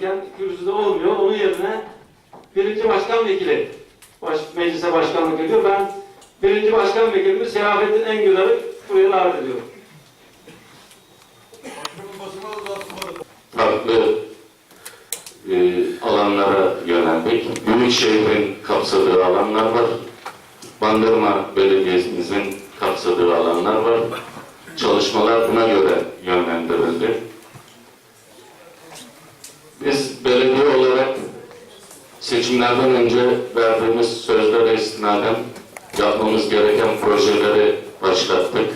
Kent kürsüde olmuyor. Onun yerine birinci başkan vekili baş, meclise başkanlık ediyor. Ben birinci başkan vekilimiz Selahattin Engüler'i buraya davet ediyorum. farklı e, alanlara yöneldik. Büyük şehrin kapsadığı alanlar var. Bandırma Belediyesimizin kapsadığı alanlar var. Çalışmalar buna göre yönlendirildi. Biz belediye olarak seçimlerden önce verdiğimiz sözlere istinaden yapmamız gereken projeleri başlattık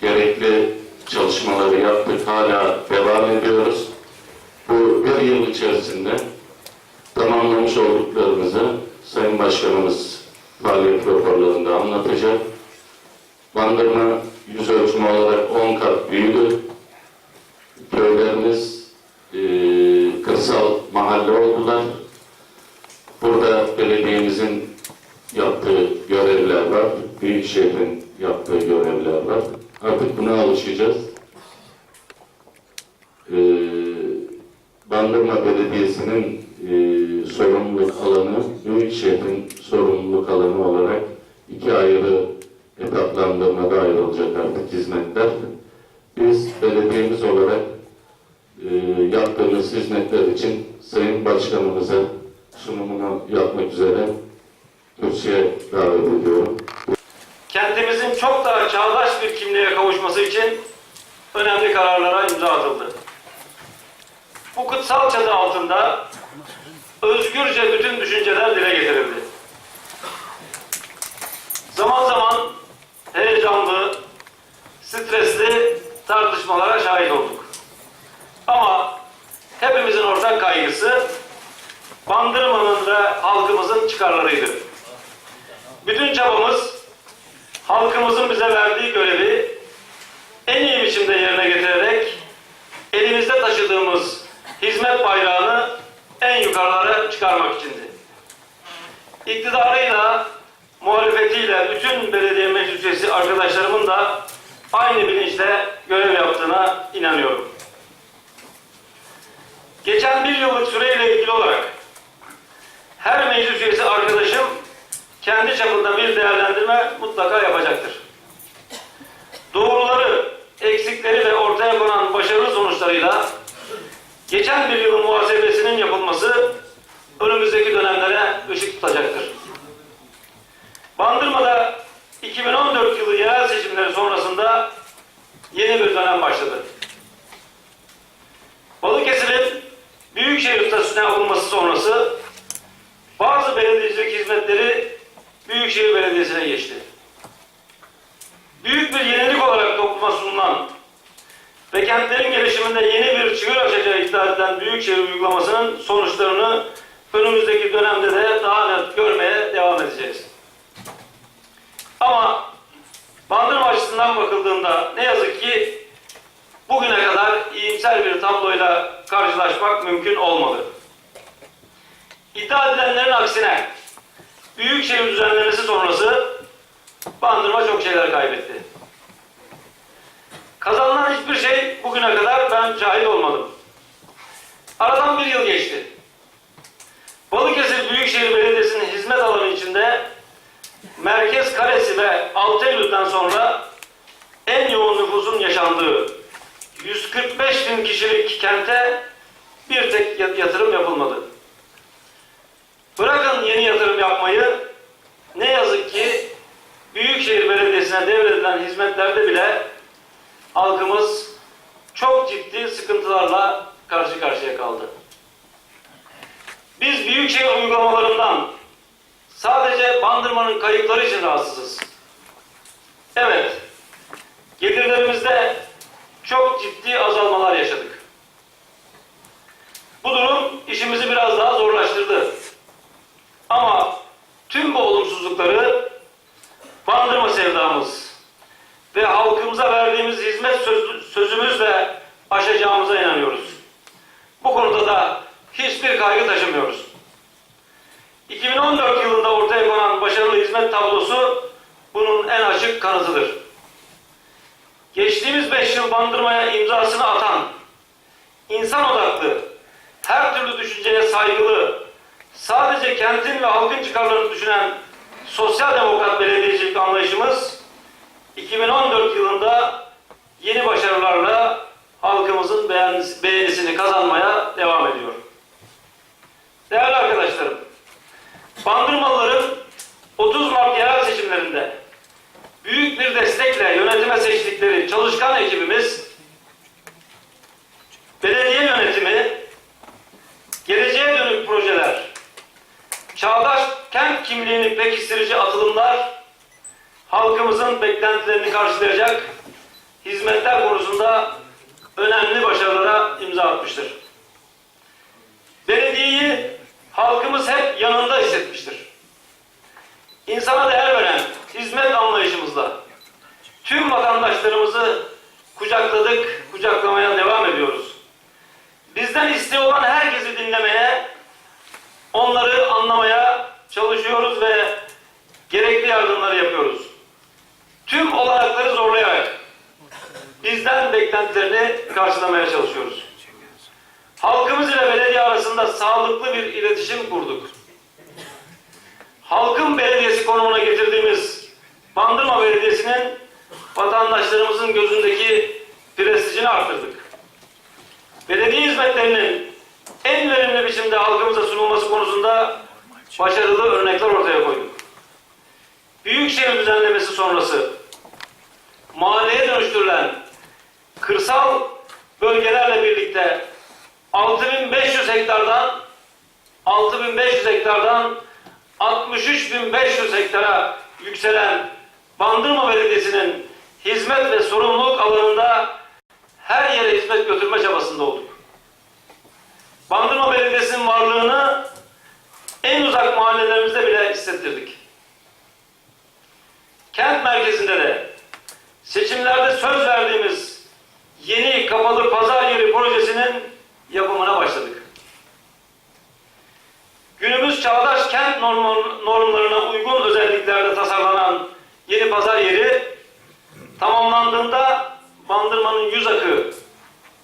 gerekli çalışmaları yaptık, hala devam ediyoruz. Bu bir yıl içerisinde tamamlamış olduklarımızı Sayın Başkanımız faaliyet raporlarında anlatacak. Bandırma yüz ölçümü olarak 10 kat büyüdü. Kırsal mahalle oldular. Burada belediyemizin yaptığı görevler var. Büyükşehir'in yaptığı görevler var. Artık buna alışacağız. Ee, Bandırma Belediyesi'nin e, sorumluluk alanı, Büyükşehir'in sorumluluk alanı olarak iki ayrı etaplandırmada ayrılacak artık hizmetler. Biz belediyemiz olarak e, yaptığımız hizmetler için Sayın Başkanımıza sunumunu yapmak üzere kürsüye davet ediyorum. Kentimizin çok daha çağdaş bir kimliğe kavuşması için önemli kararlara imza atıldı. Bu kutsal çatı altında özgürce bütün düşünceler dile getirildi. Zaman zaman heyecanlı, stresli tartışmalara şahit olduk. Ama hepimizin ortak kaygısı Bandırma'nın ve halkımızın çıkarlarıydı. Bütün çabamız halkımızın bize verdiği görevi en iyi biçimde yerine getirerek elimizde taşıdığımız hizmet bayrağını en yukarılara çıkarmak içindi. İktidarıyla, muhalefetiyle bütün belediye meclis üyesi arkadaşlarımın da aynı bilinçle görev yaptığına inanıyorum. Geçen bir yıllık süreyle ilgili olarak her meclis üyesi arkadaşım kendi çapında bir değerlendirme mutlaka yapacaktır. Doğruları, eksikleri ve ortaya konan başarılı sonuçlarıyla geçen bir yılın muhasebesinin yapılması önümüzdeki dönemlere ışık tutacaktır. Bandırma'da 2014 yılı yerel seçimleri sonrasında yeni bir dönem başladı. Balıkesir'in Büyükşehir statüsüne alınması sonrası bazı belediyecilik hizmetleri Büyükşehir Belediyesi'ne geçti. Büyük bir yenilik olarak topluma sunulan ve kentlerin gelişiminde yeni bir çığır açacağı iddia edilen Büyükşehir uygulamasının sonuçlarını önümüzdeki dönemde de daha net görmeye devam edeceğiz. Ama Bandırma açısından bakıldığında ne yazık ki bugüne kadar iyimser bir tabloyla karşılaşmak mümkün olmadı. İddia edilenlerin aksine Büyükşehir düzenlemesi sonrası Bandırma çok şeyler kaybetti. Kazanılan hiçbir şey bugüne kadar ben şahit olmadım. Aradan bir yıl geçti. Balıkesir Büyükşehir Belediyesi'nin hizmet alanı içinde Merkez Karesi ve 6 Eylül'den sonra en yoğun nüfusun yaşandığı 145 bin kişilik kente bir tek yatırım yapılmadı. Bırakın yeni yatırım yapmayı, ne yazık ki Büyükşehir Belediyesi'ne devredilen hizmetlerde bile halkımız çok ciddi sıkıntılarla karşı karşıya kaldı. Biz Büyükşehir uygulamalarından sadece bandırmanın kayıpları için rahatsızız. Evet, gelirlerimizde çok ciddi azalmalar yaşadık. Bu durum işimizi biraz daha zorlaştırdı. Ama tüm bu olumsuzlukları bandırma sevdamız ve halkımıza verdiğimiz hizmet söz, sözümüzle aşacağımıza inanıyoruz. Bu konuda da hiçbir kaygı taşımıyoruz. 2014 yılında ortaya konan başarılı hizmet tablosu bunun en açık kanıtıdır. Geçtiğimiz 5 yıl bandırmaya imzasını atan, insan odaklı, her türlü düşünceye saygılı, sadece kentin ve halkın çıkarlarını düşünen sosyal demokrat belediyecilik anlayışımız 2014 yılında yeni başarılarla halkımızın beğenis- beğenisini kazanmaya devam ediyor. Değerli arkadaşlarım, Bandırmalıların 30 Mart yerel seçimlerinde büyük bir destekle yönetime seçtikleri çalışkan ekibimiz belediye yönetimi, geleceğe dönük projeler, çağdaş kent kimliğini pekiştirici atılımlar, halkımızın beklentilerini karşılayacak hizmetler konusunda önemli başarılara imza atmıştır. Belediyeyi halkımız hep yanında hissetmiştir. İnsana değer veren hizmet anlayışımızla tüm vatandaşlarımızı kucakladık, kucaklamaya devam ediyoruz. Bizden isteği herkesi dinlemeye, onları anlamaya çalışıyoruz ve gerekli yardımları yapıyoruz. Tüm olanakları zorlayarak bizden beklentilerini karşılamaya çalışıyoruz. Halkımız ile belediye arasında sağlıklı bir iletişim kurduk. Halkın belediyesi konumuna getirdiğimiz Bandırma Belediyesi'nin vatandaşlarımızın gözündeki prestijini arttırdık. Belediye hizmetlerinin en verimli biçimde halkımıza sunulması konusunda başarılı örnekler ortaya koyduk. Büyükşehir düzenlemesi sonrası mahalleye dönüştürülen kırsal bölgelerle birlikte 6500 hektardan 6500 hektardan 63500 hektara yükselen Bandırma Belediyesi'nin hizmet ve sorumluluk alanında her yere hizmet götürme çabasında olduk. Bandırma Belediyesi'nin varlığını en uzak mahallelerimizde bile hissettirdik. Kent merkezinde de seçimlerde söz verdiğimiz yeni kapalı pazar yeri projesinin yapımına başladık. Günümüz çağdaş kent norm- normlarına uygun özelliklerde tasarlanan yeni pazar yeri tamamlandığında Bandırma'nın yüz akı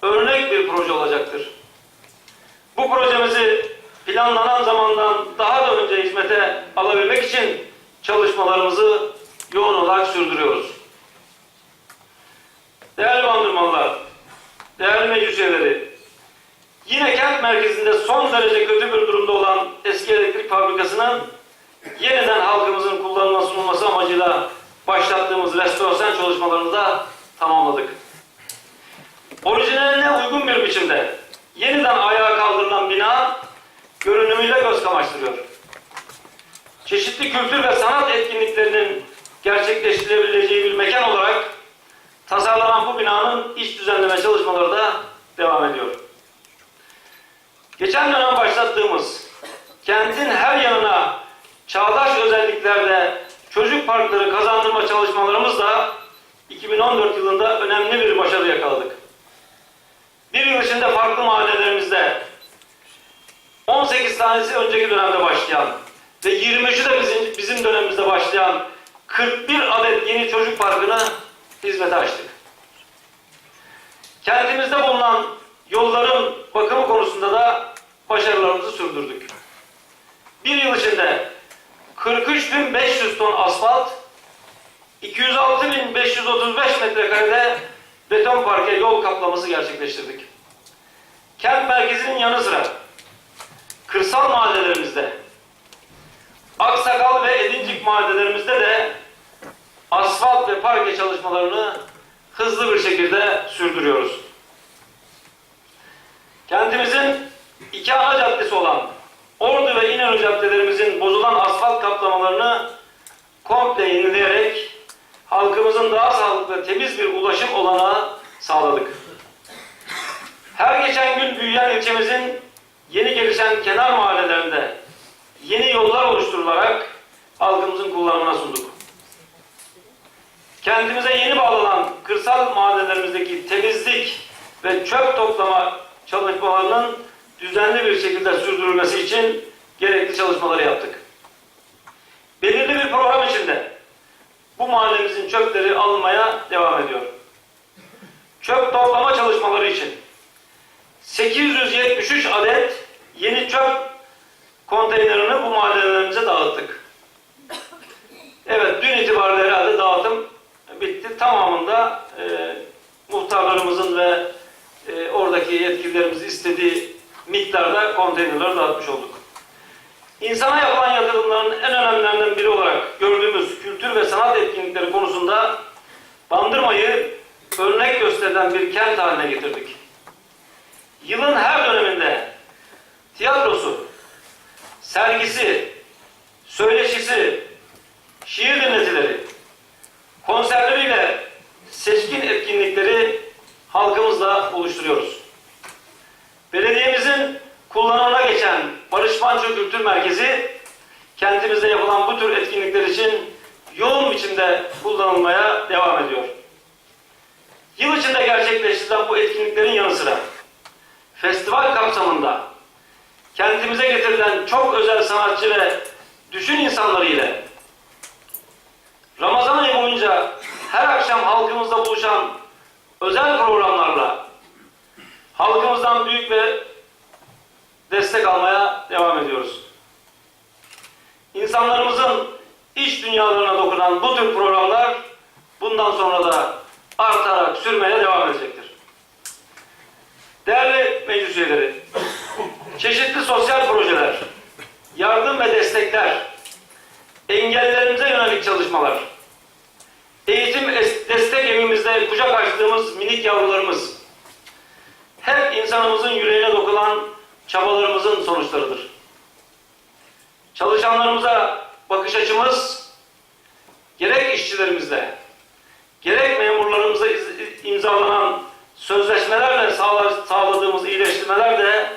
örnek bir proje olacaktır. Bu projemizi planlanan zamandan daha da önce hizmete alabilmek için çalışmalarımızı yoğun olarak sürdürüyoruz. Değerli bandırmalılar, değerli meclis üyeleri, yine kent merkezinde son derece kötü bir durumda olan eski elektrik fabrikasının yeniden halkımızın kullanımına sunulması amacıyla başlattığımız restorasyon çalışmalarını da tamamladık. Orijinaline uygun bir biçimde yeniden ayağa kaldırılan bina görünümüyle göz kamaştırıyor. Çeşitli kültür ve sanat etkinliklerinin gerçekleştirilebileceği bir mekan olarak tasarlanan bu binanın iç düzenleme çalışmaları da devam ediyor. Geçen dönem başlattığımız kentin her yanına çağdaş özelliklerde çocuk parkları kazandırma çalışmalarımız da 2014 yılında önemli bir başarı yakaladık. Bir yıl içinde farklı mahallelerimizde 18 tanesi önceki dönemde başlayan ve 23'ü de bizim, bizim dönemimizde başlayan 41 adet yeni çocuk parkını hizmete açtık. Kentimizde bulunan yolların bakımı konusunda da başarılarımızı sürdürdük. Bir yıl içinde 43.500 ton asfalt, 206.535 metrekarede beton parke yol kaplaması gerçekleştirdik. Kent merkezinin yanı sıra kırsal mahallelerimizde, Aksakal ve Edincik mahallelerimizde de asfalt ve parke çalışmalarını hızlı bir şekilde sürdürüyoruz. Kentimizin iki ana caddesi olan Ordu ve İnönü caddelerimizin bozulan asfalt kaplamalarını komple yenileyerek halkımızın daha sağlıklı temiz bir ulaşım olanağı sağladık. Her geçen gün büyüyen ilçemizin yeni gelişen kenar mahallelerinde yeni yollar oluşturularak halkımızın kullanımına sunduk. Kendimize yeni bağlanan kırsal mahallelerimizdeki temizlik ve çöp toplama çalışmalarının düzenli bir şekilde sürdürülmesi için gerekli çalışmaları yaptık. Belirli bir program içinde bu mahallemizin çöpleri alınmaya devam ediyor. Çöp toplama çalışmaları için 873 adet bin çöp konteynerini bu mahallelerimize dağıttık. Evet, dün itibariyle herhalde dağıtım bitti. Tamamında e, muhtarlarımızın ve e, oradaki yetkililerimizin istediği miktarda konteynerleri dağıtmış olduk. İnsana yapılan yatırımların en önemlilerinden biri olarak gördüğümüz kültür ve sanat etkinlikleri konusunda Bandırma'yı örnek gösterilen bir kent haline getirdik. Yılın her döneminde tiyatrosu, sergisi, söyleşisi, şiir dinletileri, konserleriyle seçkin etkinlikleri halkımızla buluşturuyoruz. Belediyemizin kullanımına geçen Barış Manço Kültür Merkezi, kentimizde yapılan bu tür etkinlikler için yoğun biçimde kullanılmaya devam ediyor. Yıl içinde gerçekleştirilen bu etkinliklerin yanı sıra festival kapsamında kentimize getirilen çok özel sanatçı ve düşün insanları ile Ramazan ayı boyunca her akşam halkımızla buluşan özel programlarla halkımızdan büyük ve destek almaya devam ediyoruz. İnsanlarımızın iç dünyalarına dokunan bu tür programlar bundan sonra da artarak sürmeye devam edecektir. Değerli meclis üyeleri, çeşitli sosyal projeler, yardım ve destekler, engellerimize yönelik çalışmalar, eğitim es- destek evimizde kucak açtığımız minik yavrularımız, hep insanımızın yüreğine dokunan çabalarımızın sonuçlarıdır. Çalışanlarımıza bakış açımız gerek işçilerimizle, gerek memurlarımıza imzalanan sözleşmelerle sağla- sağladığımız iyileştirmeler de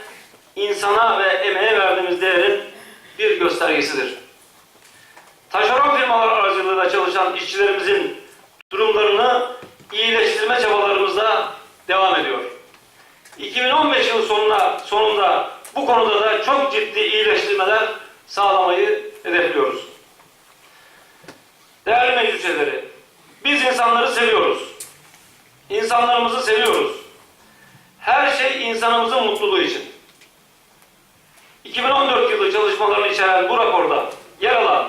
insana ve emeğe verdiğimiz değerin bir göstergesidir. Taşeron firmalar aracılığıyla çalışan işçilerimizin durumlarını iyileştirme çabalarımızda devam ediyor. 2015 yılı sonuna, sonunda bu konuda da çok ciddi iyileştirmeler sağlamayı hedefliyoruz. Değerli meclis üyeleri, biz insanları seviyoruz. İnsanlarımızı seviyoruz. Her şey insanımızın mutluluğu için. 2014 yılı çalışmalarını içeren bu raporda yer alan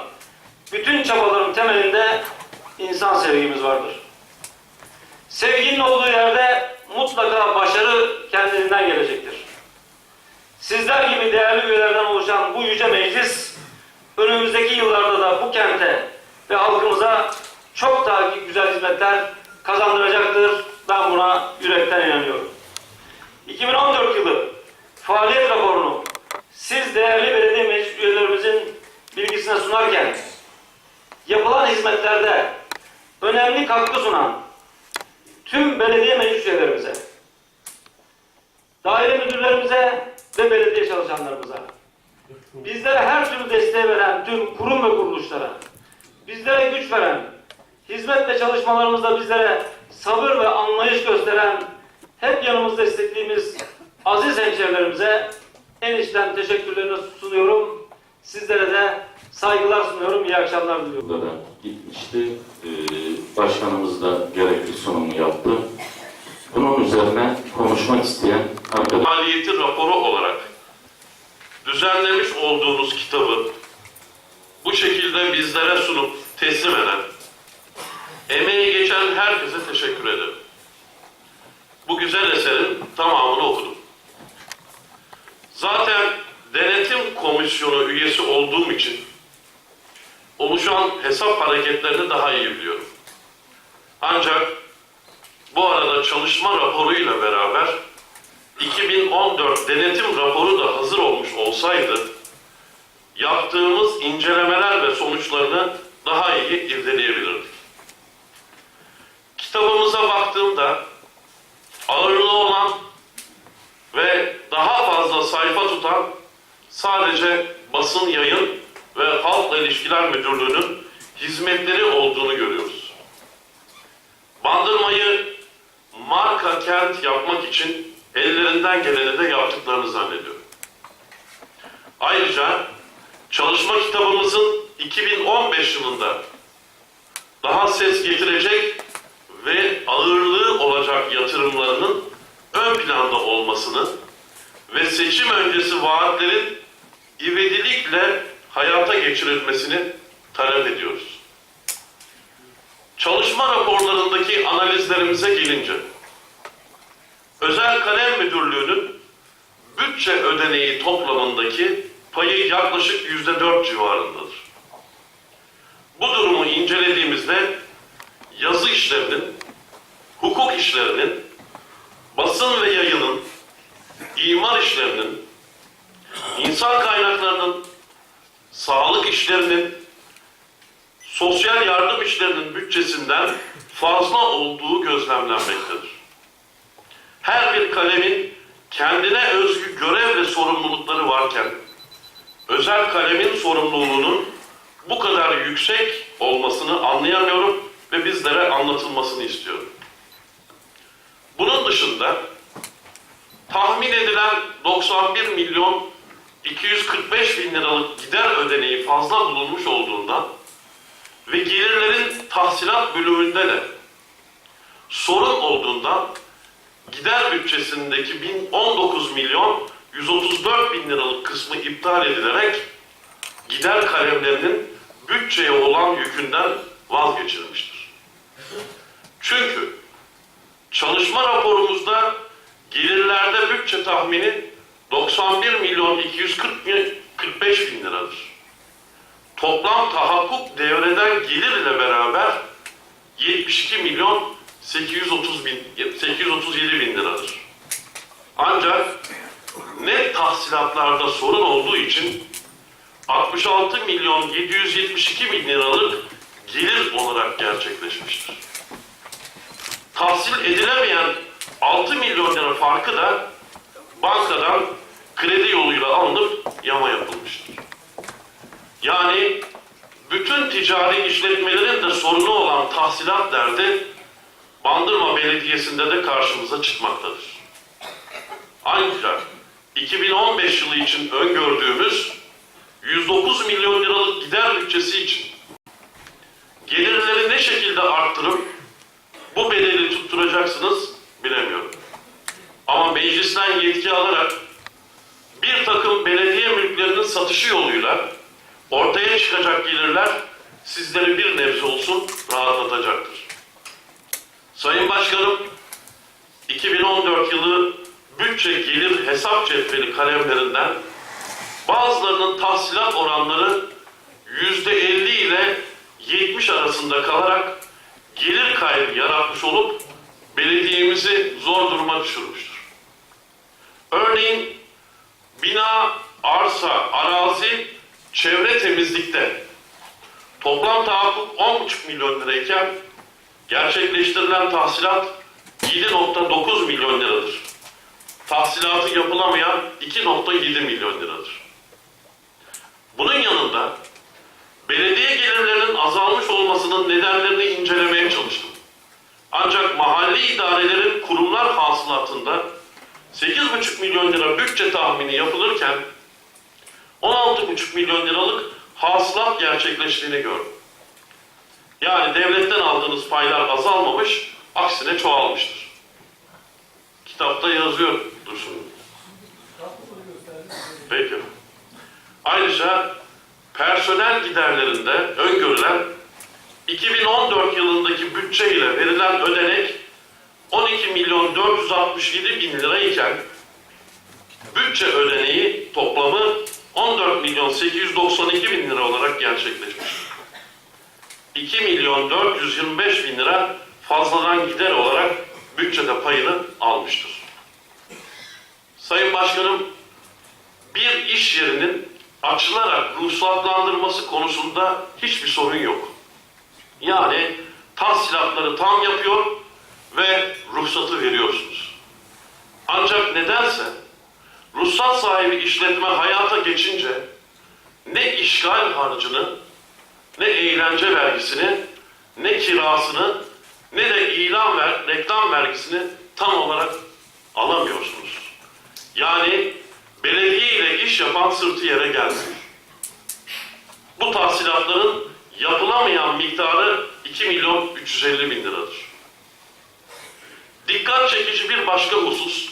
bütün çabaların temelinde insan sevgimiz vardır. Sevginin olduğu yerde mutlaka başarı kendiliğinden gelecektir. Sizler gibi değerli üyelerden oluşan bu yüce meclis önümüzdeki yıllarda da bu kente ve halkımıza çok daha güzel hizmetler kazandıracaktır. Ben buna yürekten inanıyorum. 2014 yılı faaliyet raporunu siz değerli belediye meclis üyelerimizin bilgisine sunarken yapılan hizmetlerde önemli katkı sunan tüm belediye meclis üyelerimize, daire müdürlerimize ve belediye çalışanlarımıza, bizlere her türlü desteği veren tüm kurum ve kuruluşlara, bizlere güç veren, hizmet ve çalışmalarımızda bizlere sabır ve anlayış gösteren, hep yanımızda desteklediğimiz aziz hemşehrilerimize en içten teşekkürlerimi sunuyorum. Sizlere de saygılar sunuyorum. İyi akşamlar diliyorum. gitmişti. Ee, Başkanımız da gerekli sunumu yaptı. Bunun üzerine konuşmak isteyen arkadaş. maliyeti raporu olarak düzenlemiş olduğunuz kitabı bu şekilde bizlere sunup teslim eden, emeği geçen herkese teşekkür ederim. Bu güzel eserin tamamını okudum. Zaten denetim komisyonu üyesi olduğum için oluşan hesap hareketlerini daha iyi biliyorum. Ancak bu arada çalışma raporuyla beraber 2014 denetim raporu da hazır olmuş olsaydı yaptığımız incelemeler ve sonuçlarını daha iyi irdeleyebilirdik. Kitabımıza baktığımda ağırlığı olan ve daha fazla sayfa tutan sadece basın yayın ve halkla ilişkiler müdürlüğünün hizmetleri olduğunu görüyoruz. Bandırmayı marka kent yapmak için ellerinden geleni de yaptıklarını zannediyorum. Ayrıca çalışma kitabımızın 2015 yılında daha ses getirecek ve ağırlığı olacak yatırımlarının ön planda olmasını ve seçim öncesi vaatlerin ivedilikle hayata geçirilmesini talep ediyoruz. Çalışma raporlarındaki analizlerimize gelince, Özel Kalem Müdürlüğü'nün bütçe ödeneği toplamındaki payı yaklaşık yüzde dört civarındadır. Bu durumu incelediğimizde yazı işlerinin, hukuk işlerinin, basın ve yayının, imar işlerinin, insan kaynaklarının, sağlık işlerinin, sosyal yardım işlerinin bütçesinden fazla olduğu gözlemlenmektedir. Her bir kalemin kendine özgü görev ve sorumlulukları varken, özel kalemin sorumluluğunun bu kadar yüksek olmasını anlayamıyorum ve bizlere anlatılmasını istiyorum. Bunun dışında tahmin edilen 91 milyon 245 bin liralık gider ödeneği fazla bulunmuş olduğundan ve gelirlerin tahsilat bölümünde de sorun olduğundan gider bütçesindeki 1019 milyon 134 bin liralık kısmı iptal edilerek gider kalemlerinin bütçeye olan yükünden vazgeçilmiştir. Çünkü çalışma raporumuzda gelirlerde bütçe tahmini 91 milyon 245 bin liradır. Toplam tahakkuk devreden gelir ile beraber 72 milyon 830 bin, 837 bin liradır. Ancak net tahsilatlarda sorun olduğu için 66 milyon 772 bin liralık gelir olarak gerçekleşmiştir. Tahsil edilemeyen 6 milyon lira farkı da bankadan kredi yoluyla alınıp yama yapılmıştır. Yani bütün ticari işletmelerin de sorunu olan tahsilat derdi Bandırma Belediyesi'nde de karşımıza çıkmaktadır. Ancak 2015 yılı için öngördüğümüz 109 milyon liralık gider bütçesi için gelirleri ne şekilde arttırıp bu bedeli tutturacaksınız bilemiyorum. Ama meclisten yetki alarak bir takım belediye mülklerinin satışı yoluyla ortaya çıkacak gelirler sizleri bir nebze olsun rahatlatacaktır. Sayın Başkanım, 2014 yılı bütçe gelir hesap cetveli kalemlerinden bazılarının tahsilat oranları yüzde 50 ile 70 arasında kalarak gelir kaybı yaratmış olup belediyemizi zor duruma düşürmüştür. Örneğin bina, arsa, arazi, çevre temizlikte toplam tahakkuk 10,5 milyon lirayken gerçekleştirilen tahsilat 7.9 milyon liradır. Tahsilatı yapılamayan 2.7 milyon liradır. Bunun yanında belediye gelirlerinin azalmış olmasının nedenlerini incelemeye çalıştım. Ancak mahalli idarelerin kurumlar hasılatında 8,5 milyon lira bütçe tahmini yapılırken 16,5 milyon liralık hasılat gerçekleştiğini gördüm. Yani devletten aldığınız paylar azalmamış, aksine çoğalmıştır. Kitapta yazıyor Dursun. Peki. Ayrıca personel giderlerinde öngörülen 2014 yılındaki bütçe ile verilen ödenek 12 milyon 467 bin lira iken bütçe ödeneği toplamı 14 milyon 892 bin lira olarak gerçekleşmiştir. 2 milyon 425 bin lira fazladan gider olarak bütçede payını almıştır. Sayın Başkanım, bir iş yerinin açılarak ruhsatlandırması konusunda hiçbir sorun yok. Yani tahsilatları tam yapıyor ve ruhsatı veriyorsunuz. Ancak nedense ruhsat sahibi işletme hayata geçince ne işgal harcını ne eğlence vergisini, ne kirasını, ne de ilan ver, reklam vergisini tam olarak alamıyorsunuz. Yani belediye ile iş yapan sırtı yere gelsin. Bu tahsilatların yapılamayan miktarı 2 milyon 350 bin liradır. Dikkat çekici bir başka husus,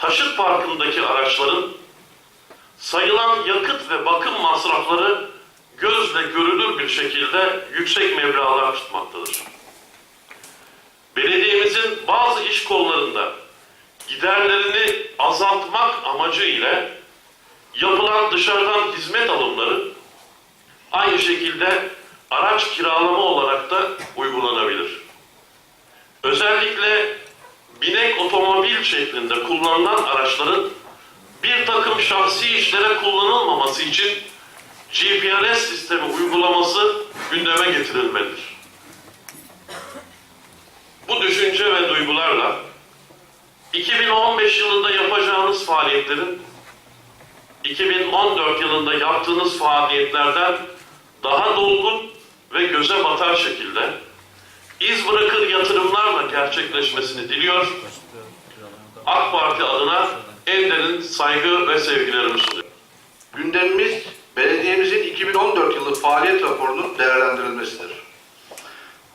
taşıt parkındaki araçların sayılan yakıt ve bakım masrafları gözle görülür bir şekilde yüksek meblağlar tutmaktadır. Belediyemizin bazı iş kollarında giderlerini azaltmak amacı ile yapılan dışarıdan hizmet alımları aynı şekilde araç kiralama olarak da uygulanabilir. Özellikle binek otomobil şeklinde kullanılan araçların bir takım şahsi işlere kullanılmaması için GPRS sistemi uygulaması gündeme getirilmelidir. Bu düşünce ve duygularla 2015 yılında yapacağınız faaliyetlerin 2014 yılında yaptığınız faaliyetlerden daha dolgun ve göze batar şekilde iz bırakır yatırımlarla gerçekleşmesini diliyor. AK Parti adına en derin saygı ve sevgilerimi sunuyorum. Gündemimiz belediyemizin 2014 yılı faaliyet raporunun değerlendirilmesidir.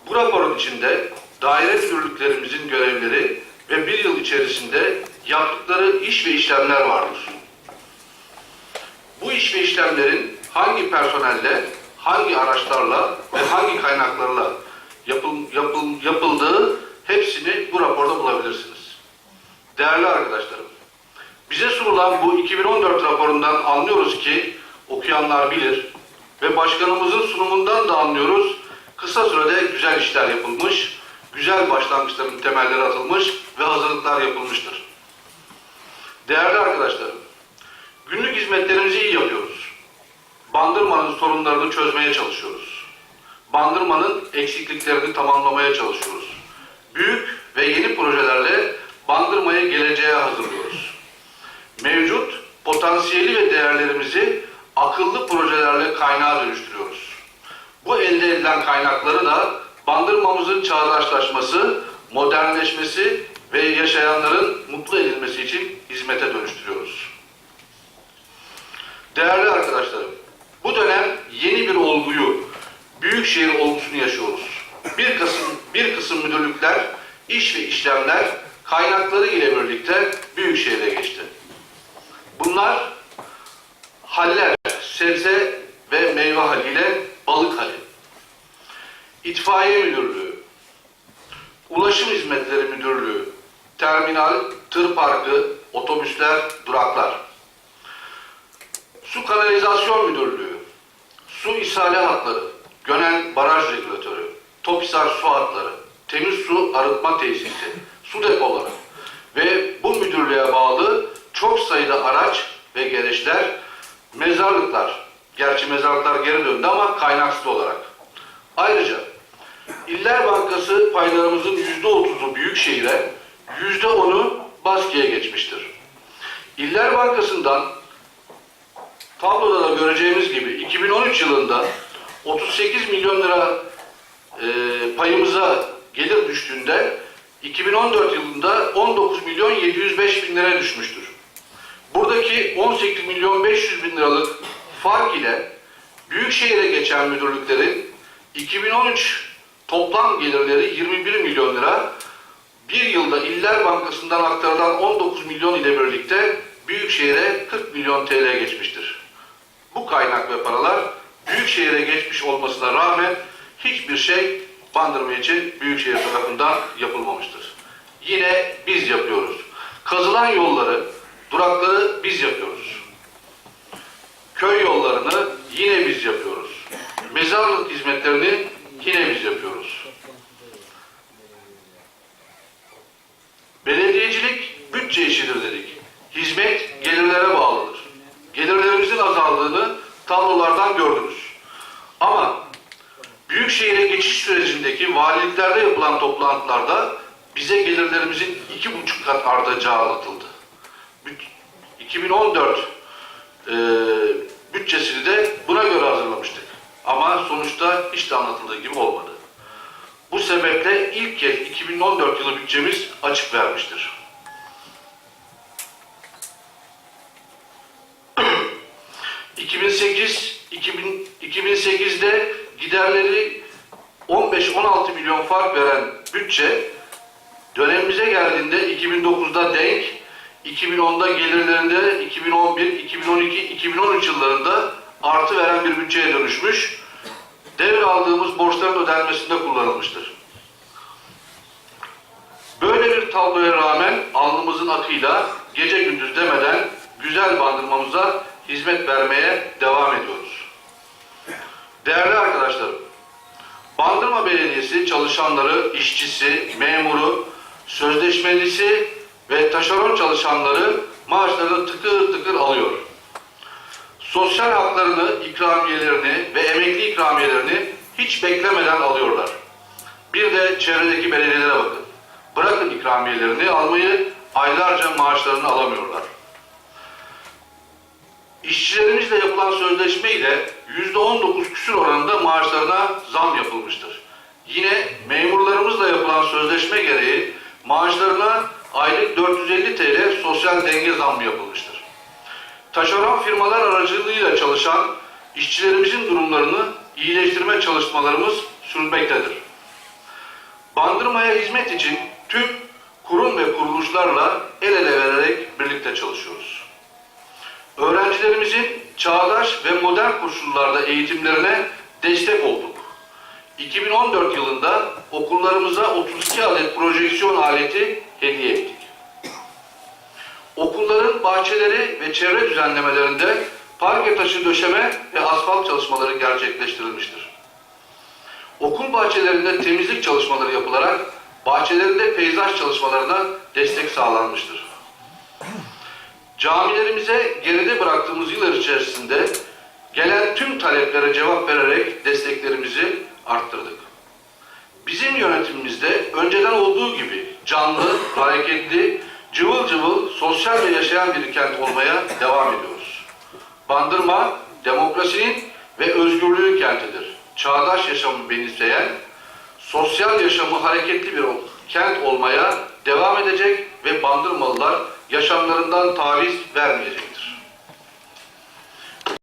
Bu raporun içinde daire müdürlüklerimizin görevleri ve bir yıl içerisinde yaptıkları iş ve işlemler vardır. Bu iş ve işlemlerin hangi personelle, hangi araçlarla ve hangi kaynaklarla yapıl, yapıl, yapıldığı hepsini bu raporda bulabilirsiniz. Değerli arkadaşlarım, bize sunulan bu 2014 raporundan anlıyoruz ki okuyanlar bilir ve başkanımızın sunumundan da anlıyoruz. Kısa sürede güzel işler yapılmış, güzel başlangıçların temelleri atılmış ve hazırlıklar yapılmıştır. Değerli arkadaşlarım, günlük hizmetlerimizi iyi yapıyoruz. Bandırmanın sorunlarını çözmeye çalışıyoruz. Bandırmanın eksikliklerini tamamlamaya çalışıyoruz. Büyük ve yeni projelerle Bandırma'yı geleceğe hazırlıyoruz mevcut potansiyeli ve değerlerimizi akıllı projelerle kaynağa dönüştürüyoruz. Bu elde edilen kaynakları da bandırmamızın çağdaşlaşması, modernleşmesi ve yaşayanların mutlu edilmesi için hizmete dönüştürüyoruz. Değerli arkadaşlarım, bu dönem yeni bir olguyu, büyükşehir olgusunu yaşıyoruz. Bir kısım, bir kısım müdürlükler, iş ve işlemler kaynakları ile birlikte büyükşehire geçti. Bunlar haller, sebze ve meyve haliyle balık hali. İtfaiye Müdürlüğü, Ulaşım Hizmetleri Müdürlüğü, terminal, tır parkı, otobüsler, duraklar. Su Kanalizasyon Müdürlüğü, Su İshale Hatları, Gönen Baraj Regülatörü, Tophisar Su Hatları, Temiz Su Arıtma Tesisi, su depoları ve bu müdürlüğe bağlı çok sayıda araç ve gereçler, mezarlıklar, gerçi mezarlıklar geri döndü ama kaynaksız olarak. Ayrıca İller Bankası paylarımızın yüzde otuzu Büyükşehir'e, yüzde onu Baski'ye geçmiştir. İller Bankası'ndan tabloda da göreceğimiz gibi 2013 yılında 38 milyon lira e, payımıza gelir düştüğünde 2014 yılında 19 milyon 705 bin liraya düşmüştür. Buradaki 18 milyon 500 bin liralık fark ile Büyükşehir'e geçen müdürlüklerin 2013 toplam gelirleri 21 milyon lira, bir yılda İller Bankası'ndan aktarılan 19 milyon ile birlikte Büyükşehir'e 40 milyon TL geçmiştir. Bu kaynak ve paralar Büyükşehir'e geçmiş olmasına rağmen hiçbir şey Bandırma için Büyükşehir tarafından yapılmamıştır. Yine biz yapıyoruz. Kazılan yolları, durakları biz yapıyoruz. Köy yollarını yine biz yapıyoruz. Mezarlık hizmetlerini yine biz yapıyoruz. Belediyecilik bütçe işidir dedik. Hizmet gelirlere bağlıdır. Gelirlerimizin azaldığını tablolardan gördünüz. Ama Büyükşehir'e geçiş sürecindeki valiliklerde yapılan toplantılarda bize gelirlerimizin iki buçuk kat artacağı anlatıldı. Büt- 2014 e, bütçesini de buna göre hazırlamıştık. Ama sonuçta hiç de anlatıldığı gibi olmadı. Bu sebeple ilk kez 2014 yılı bütçemiz açık vermiştir. ...2008, 2000, 2008'de giderleri 15-16 milyon fark veren bütçe... ...dönemimize geldiğinde 2009'da denk... 2010'da gelirlerinde 2011, 2012, 2013 yıllarında artı veren bir bütçeye dönüşmüş, devraldığımız borçların ödenmesinde kullanılmıştır. Böyle bir tabloya rağmen alnımızın akıyla gece gündüz demeden güzel bandırmamıza hizmet vermeye devam ediyoruz. Değerli arkadaşlarım, Bandırma Belediyesi çalışanları, işçisi, memuru, sözleşmelisi ve taşeron çalışanları maaşlarını tıkır tıkır alıyor. Sosyal haklarını, ikramiyelerini ve emekli ikramiyelerini hiç beklemeden alıyorlar. Bir de çevredeki belediyelere bakın. Bırakın ikramiyelerini almayı, aylarca maaşlarını alamıyorlar. İşçilerimizle yapılan sözleşme ile %19 küsur oranında maaşlarına zam yapılmıştır. Yine memurlarımızla yapılan sözleşme gereği maaşlarına aylık 450 TL sosyal denge zammı yapılmıştır. Taşeron firmalar aracılığıyla çalışan işçilerimizin durumlarını iyileştirme çalışmalarımız sürmektedir. Bandırmaya hizmet için tüm kurum ve kuruluşlarla el ele vererek birlikte çalışıyoruz. Öğrencilerimizin çağdaş ve modern koşullarda eğitimlerine destek olduk. 2014 yılında okullarımıza 32 adet projeksiyon aleti hediye ettik. Okulların bahçeleri ve çevre düzenlemelerinde parke taşı döşeme ve asfalt çalışmaları gerçekleştirilmiştir. Okul bahçelerinde temizlik çalışmaları yapılarak bahçelerinde peyzaj çalışmalarına destek sağlanmıştır. Camilerimize geride bıraktığımız yıllar içerisinde gelen tüm taleplere cevap vererek desteklerimizi arttırdık. Bizim yönetimimizde önceden olduğu gibi canlı, hareketli, cıvıl cıvıl, sosyal ve yaşayan bir kent olmaya devam ediyoruz. Bandırma, demokrasinin ve özgürlüğün kentidir. Çağdaş yaşamı benimseyen, sosyal yaşamı hareketli bir kent olmaya devam edecek ve bandırmalılar yaşamlarından taviz vermeyecektir.